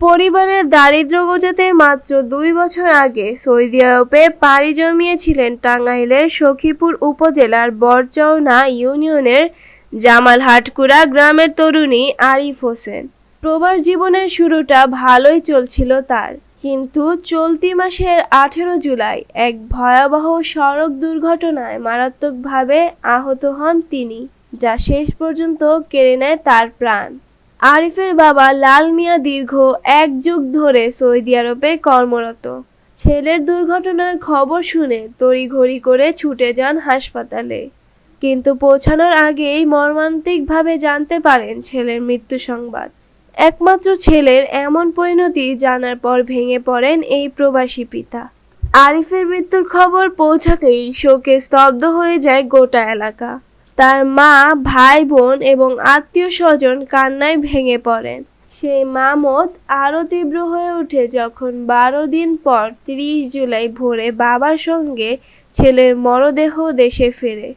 পরিবারের দারিদ্র বোঝাতে মাত্র দুই বছর আগে সৌদি আরবে পাড়ি জমিয়েছিলেন টাঙ্গাইলের সখীপুর উপজেলার বরচৌনা ইউনিয়নের জামালহাটকুড়া গ্রামের তরুণী আরিফ হোসেন। প্রবাস জীবনের শুরুটা ভালোই চলছিল তার। কিন্তু চলতি মাসের আঠেরো জুলাই এক ভয়াবহ সড়ক দুর্ঘটনায় মারাত্মকভাবে আহত হন তিনি, যা শেষ পর্যন্ত কেড়ে নেয় তার প্রাণ। আরিফের বাবা লাল মিয়া দীর্ঘ এক যুগ ধরে সৌদি আরবে কর্মরত। ছেলের দুর্ঘটনার খবর শুনে তড়িঘড়ি করে ছুটে যান হাসপাতালে। কিন্তু পৌঁছানোর আগেই মর্মান্তিকভাবে জানতে পারেন ছেলের মৃত্যু সংবাদ। একমাত্র ছেলের এমন পরিণতি জানার পর ভেঙে পড়েন এই প্রবাসী পিতা। আরিফের মৃত্যুর খবর পৌঁছাতেই শোকে স্তব্ধ হয়ে যায় গোটা এলাকা। তার মা ভাই বোন এবং আত্মীয় স্বজন কান্নায় ভেঙে পড়েন সেই মামত আরও তীব্র হয়ে ওঠে যখন বারো দিন পর তিরিশ জুলাই ভোরে বাবার সঙ্গে ছেলের মরদেহ দেশে ফেরে।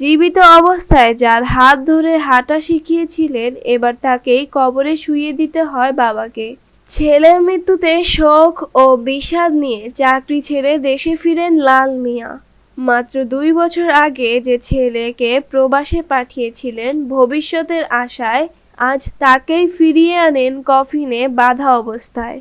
জীবিত অবস্থায় যার হাত ধরে হাঁটা শিখিয়েছিলেন, এবার তাকেই কবরে শুইয়ে দিতে হয় বাবাকে। ছেলের মৃত্যুতে শোক ও বিষাদ নিয়ে চাকরি ছেড়ে দেশে ফিরেন লাল মিয়া। মাত্র দুই বছর আগে যে ছেলেকে প্রবাসে পাঠিয়েছিলেন, ভবিষ্যতের আশায় আজ তাকেই ফিরিয়ে আনেন কফিনে বাধা অবস্থায়।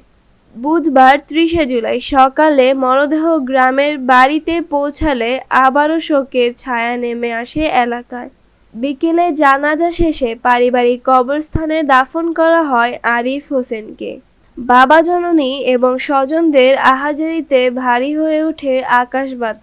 বুধবার ত্রিশে জুলাই সকালে মরদেহ গ্রামের বাড়িতে পৌঁছালে আবারও শোকের ছায়া নেমে আসে এলাকায়। বিকেলে জানাজা শেষে পারিবারিক কবরস্থানে দাফন করা হয় আরিফ হোসেনকে। বাবা জননী এবং স্বজনদের আহাজারিতে ভারী হয়ে ওঠে আকাশ বাতাস।